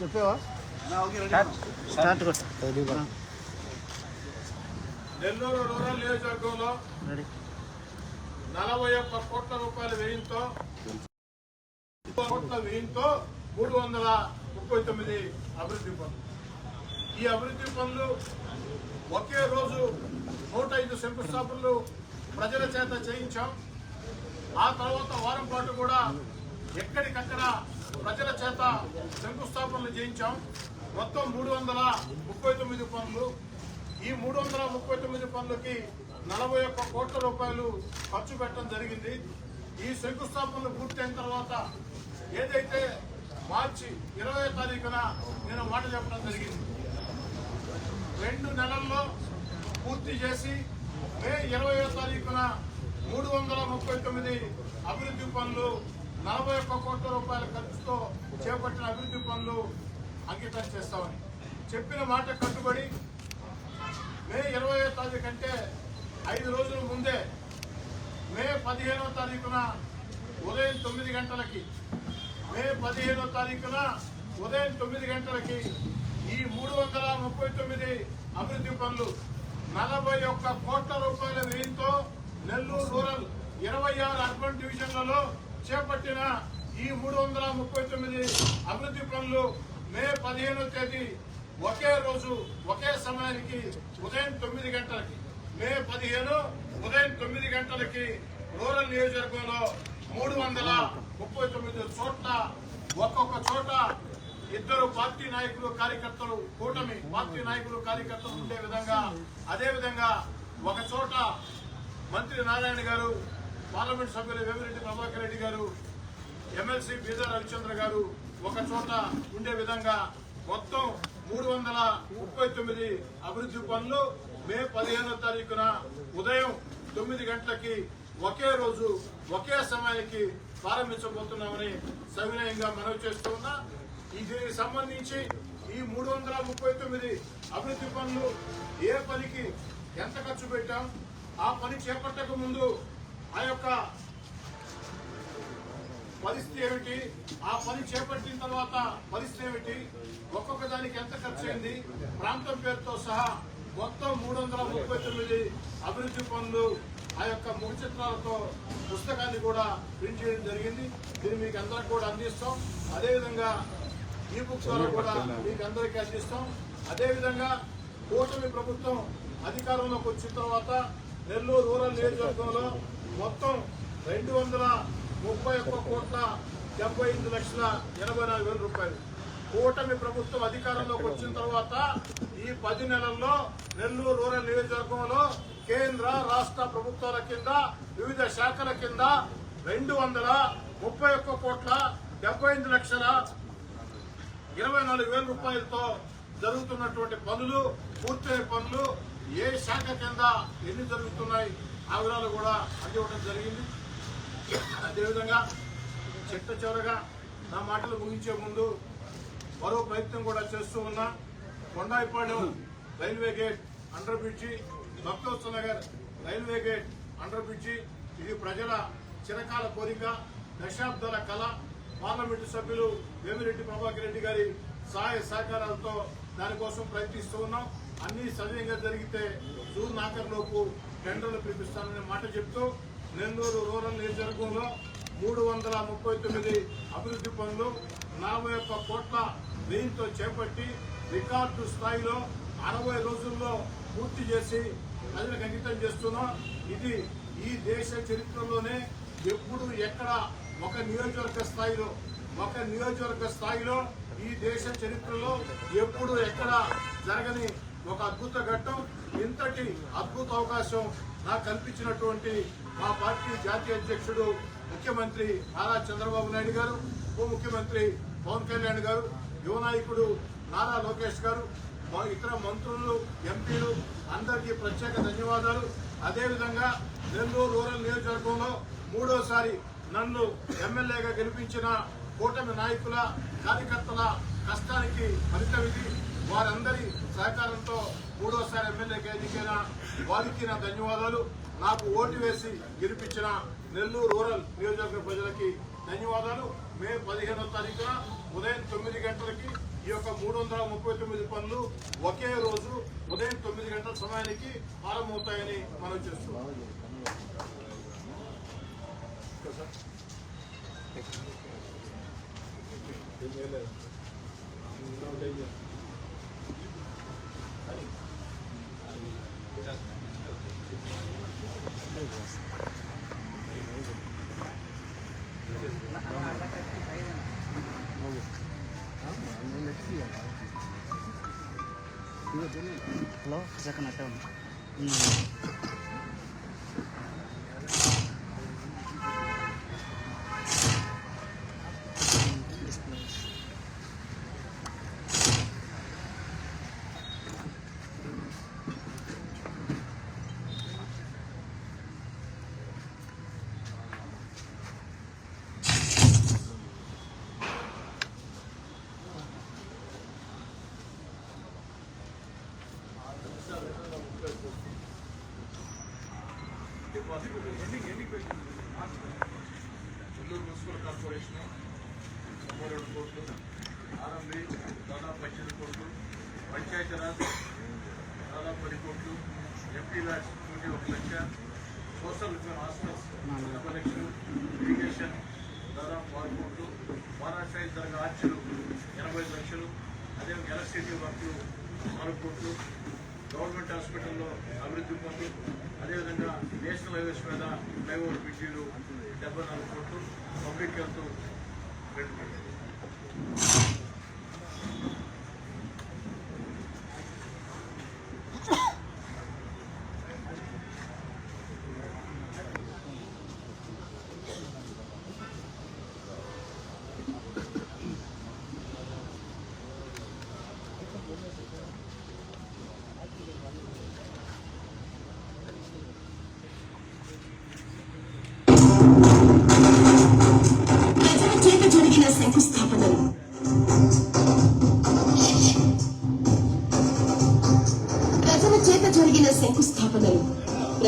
చెప్పావా? Start. Nellore rural నియోజకవర్గంలో ready. నలభై ఒక్క కోట్ల రూపాయల వ్యయంతో కోట్ల వ్యయంతో మూడు వందల ముప్పై తొమ్మిది అభివృద్ధి పనులు. ఈ అభివృద్ధి పనులు ఒకే రోజు నూట ఐదు శంకుస్థాపనలు ప్రజల చేత చేయించాం. ఆ తర్వాత వారం పాటు కూడా ఎక్కడికక్కడ ప్రజల చేత శంకుస్థాపనలు చేయించాం. మొత్తం మూడు వందల ముప్పై తొమ్మిది పనులు. ఈ మూడు వందల ముప్పై తొమ్మిది పనులకి నలభై ఒక్క కోట్ల రూపాయలు ఖర్చు పెట్టడం జరిగింది. ఈ శంకుస్థాపనలు పూర్తయిన తర్వాత ఏదైతే మార్చి ఇరవై తారీఖున నేను మాట చెప్పడం జరిగింది. రెండు నెలల్లో పూర్తి చేసి మే ఇరవయో తారీఖున మూడు వందల ముప్పై తొమ్మిది అభివృద్ధి పనులు నలభై ఒక్క కోట్ల రూపాయల ఖర్చుతో చేపట్టిన అభివృద్ధి పనులు అంకితం చేస్తామని. చెప్పిన మాట కట్టుబడి మే ఇరవయో తారీఖు కంటే ఐదు రోజుల ముందే మే పదిహేనో తారీఖున ఉదయం తొమ్మిది గంటలకి మే పదిహేనో తారీఖున ఉదయం తొమ్మిది గంటలకి ఈ మూడు వందల ముప్పై తొమ్మిది అభివృద్ధి పనులు నలభై ఒక్క కోట్ల రూపాయల వ్యయంతో నెల్లూరు రూరల్ ఇరవై ఆరు అర్బన్ డివిజన్ చేపట్టిన ఈ మూడు వందల ముప్పై తొమ్మిది అభివృద్ధి పనులు మే పదిహేనో తేదీ ఒకే రోజు ఒకే సమయానికి ఉదయం తొమ్మిది గంటలకి. మే పదిహేను ఉదయం తొమ్మిది గంటలకి రూరల్ నియోజకవర్గంలో మూడు వందల ముప్పై తొమ్మిది చోట్ల ఒక్కొక్క చోట ఇద్దరు పార్టీ నాయకులు కార్యకర్తలు కూటమి పార్టీ నాయకులు కార్యకర్తలు ఉండే విధంగా అదేవిధంగా ఒక చోట మంత్రి నారాయణ గారు పార్లమెంట్ సభ్యులు వేమిరెడ్డి ప్రభాకర్ రెడ్డి గారు ఎమ్మెల్సీ బీదా రవిచంద్ర గారు ఒక చోట ఉండే విధంగా మొత్తం మూడు వందల ముప్పై తొమ్మిది అభివృద్ధి పనులు మే పదిహేనో తారీఖున ఉదయం తొమ్మిది గంటలకి ఒకే రోజు ఒకే సమయానికి ప్రారంభించబోతున్నామని సవినయంగా మనవి చేస్తూ ఉన్నా. దీనికి సంబంధించి ఈ మూడు వందల ముప్పై తొమ్మిది అభివృద్ధి పనులు ఏ పనికి ఎంత ఖర్చు పెట్టాం? ఆ పని చేపట్టక ముందు ఆ యొక్క పరిస్థితి ఏమిటి? ఆ పని చేపట్టిన తర్వాత పరిస్థితి ఏమిటి? ఒక్కొక్క దానికి ఎంత ఖర్చు అయింది? ప్రాంతం పేరుతో సహా మొత్తం మూడు వందల ముప్పై తొమ్మిది అభివృద్ధి పనులు ఆ యొక్క ముఖ చిత్రాలతో పుస్తకాన్ని కూడా ప్రింట్ చేయడం జరిగింది. దీన్ని మీకు అందరికి కూడా అందిస్తాం. అదేవిధంగా ఈ బుక్స్ ద్వారా కూడా మీకు అందరికీ అందిస్తాం. అదేవిధంగా కూటమి ప్రభుత్వం అధికారంలోకి వచ్చిన తర్వాత నెల్లూరు రూరల్ నియోజకవర్గంలో మొత్తం రెండు వందల ముప్పై ఒక్క కోట్ల డెబ్బై ఎనిమిది లక్షల ఎనభై నాలుగు వేల రూపాయలు. కూటమి ప్రభుత్వం అధికారంలోకి వచ్చిన తర్వాత ఈ పది నెలల్లో నెల్లూరు రూరల్ నియోజకవర్గంలో కేంద్ర రాష్ట్ర ప్రభుత్వాల కింద వివిధ శాఖల కింద రెండు వందల ముప్పై ఒక్క కోట్ల డెబ్బై ఎనిమిది లక్షల ఇరవై నాలుగు వేల రూపాయలతో జరుగుతున్నటువంటి పనులు పూర్తయిన పనులు ఏ శాఖ కింద ఎన్ని జరుగుతున్నాయి? ఆ కూడా అందివ్వడం జరిగింది. అదేవిధంగా చిట్ట చివరగా నా మాటలు ముగించే ముందు మరో ప్రయత్నం కూడా చేస్తూ ఉన్నా. Kondayipadem railway gate under bridge Bhaktotsava Nagar railway gate under bridge. ఇది ప్రజల చిరకాల కోరిక దశాబ్దాల కళ పార్లమెంటు సభ్యులు వేమిరెడ్డి ప్రభాకర్ రెడ్డి గారి సహాయ సహకారాలతో దానికోసం ప్రయత్నిస్తూ ఉన్నాం. అన్ని సవ్యంగా జరిగితే జూన్ ఆఖరిలోపు టెండర్లు పిలిపిస్తాననే మాట చెప్తూ నెల్లూరు రూరల్ నియోజకవర్గంలో మూడు వందల ముప్పై తొమ్మిది అభివృద్ధి పనులు నలభై ఒక్క కోట్ల వ్యయంతో చేపట్టి రికార్డు స్థాయిలో అరవై రోజుల్లో పూర్తి చేసి ప్రజలకు అంకితం చేస్తున్నాం. ఇది ఈ దేశ చరిత్రలోనే ఎప్పుడు ఎక్కడ ఒక నియోజకవర్గ స్థాయిలో ఒక నియోజకవర్గ స్థాయిలో ఈ దేశ చరిత్రలో ఎప్పుడు ఎక్కడ జరగని ఒక అద్భుత ఘట్టం ఇంతటి అద్భుత అవకాశం నాకు కల్పించినటువంటి మా పార్టీ జాతీయ అధ్యక్షుడు ముఖ్యమంత్రి నారా చంద్రబాబు నాయుడు గారు ఉప ముఖ్యమంత్రి పవన్ కళ్యాణ్ గారు యువ నాయకుడు నారా లోకేష్ గారు మా ఇతర మంత్రులు ఎంపీలు అందరికీ ప్రత్యేక ధన్యవాదాలు. అదేవిధంగా నెల్లూరు రూరల్ నియోజకవర్గంలో మూడోసారి నన్ను ఎమ్మెల్యేగా గెలిపించిన కూటమి నాయకుల కార్యకర్తల కష్టానికి ఫలితం ఇది వారందరి సహకారంతో మూడోసారి ఎమ్మెల్యేగా ఎన్నికైన వారికి నా ధన్యవాదాలు. నాకు ఓటు వేసి గెలిపించిన నెల్లూరు రూరల్ నియోజకవర్గ ప్రజలకి ధన్యవాదాలు. మే పదిహేనో తారీఖున ఉదయం తొమ్మిది గంటలకి ఈ యొక్క మూడు వందల ముప్పై తొమ్మిది పనులు ఒకే రోజు ఉదయం తొమ్మిది గంటల సమయానికి ప్రారంభమవుతాయని మనం చేస్తున్నాం. закона. నెల్లూరు మున్సిపల్ కార్పొరేషన్ ముప్పై రెండు కోట్లు ఆర్ఎంబి దాదాపు పద్దెనిమిది కోట్లు పంచాయతీరాజ్ దాదాపు పది కోట్లు ఎంపీ ల్యాడ్స్ నూటి ఒక లక్ష సోషల్ హాస్టల్స్ ఎనభై లక్షలు ఇరిగేషన్ దాదాపు ఆరు కోట్లు మహారాష్ట్ర దర్గా ఆర్చులు ఎనభై ఐదు లక్షలు అదే ఎలక్ట్రిసిటీ వర్క్లు నాలుగు కోట్లు. గవర్నమెంట్ హాస్పిటల్లో అభివృద్ధి పనులు అదేవిధంగా నేషనల్ హైవేస్ మీద ఫ్లైఓవర్ బ్రిడ్జీలు డెబ్బై నాలుగు కోట్లు పబ్లిక్ హెల్త్ రెండు కోట్లు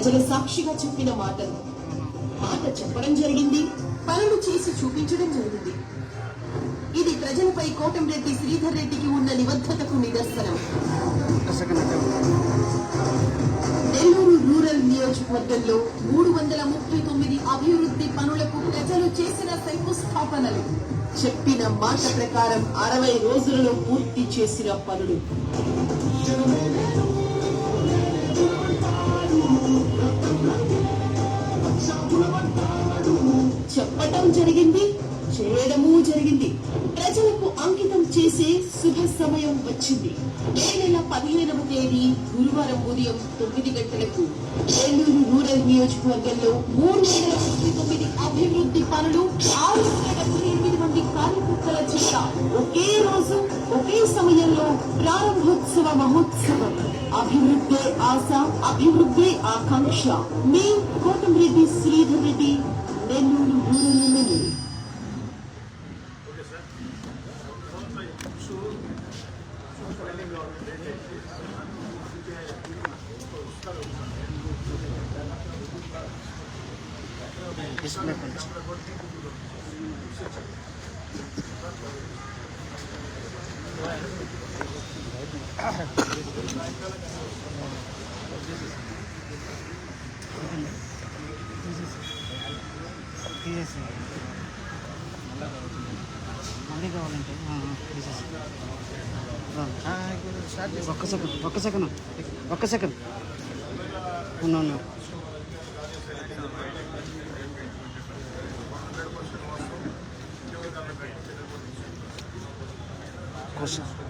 ప్రజల సాక్షిగా చెప్పిన మాటలు. మాట చెప్పడం జరిగింది పనులు చేసి చూపించడం జరిగింది. ఇది ప్రజలపై కోటంరెడ్డి శ్రీధర్ రెడ్డికి ఉన్న నిబద్ధతకు నిదర్శనం. నెల్లూరు రూరల్ నియోజకవర్గంలో మూడు వందల ముప్పై తొమ్మిది అభివృద్ధి పనులకు ప్రజలు చేసిన శంకుస్థాపనలు. చెప్పిన మాట ప్రకారం అరవై రోజులలో పూర్తి చేసిన పనులు. చెప్పటం జరిగింది చేయడము జరిగింది. ప్రజలకు అంకితం చేసే శుభ సమయం వచ్చింది. మే నెల పదిహేనవ తేదీ గురువారం ఉదయం తొమ్మిది గంటలకు ఏలూరు రూరల్ నియోజకవర్గంలో మూడు వందల ముప్పై తొమ్మిది అభివృద్ధి పనులు ఆరు వందల డెబ్బై ఎనిమిది మంది కార్యకర్తల చేత ఒకే రోజు ఒకే సమయంలో ప్రారంభోత్సవ మహోత్సవం. అభివృద్ధి ఆశ అభివృద్ధి ఆకాంక్ష మీ Kotamreddy Sridhar Reddy Nellore rural MLA okay sir తీసేసి మళ్ళీ కావాలంటే తీసేసి ఒక్క సెకండ్ ఒక్క సెకండ్ ఒక్క సెకండ్ ఉన్నాను క్వశ్చన్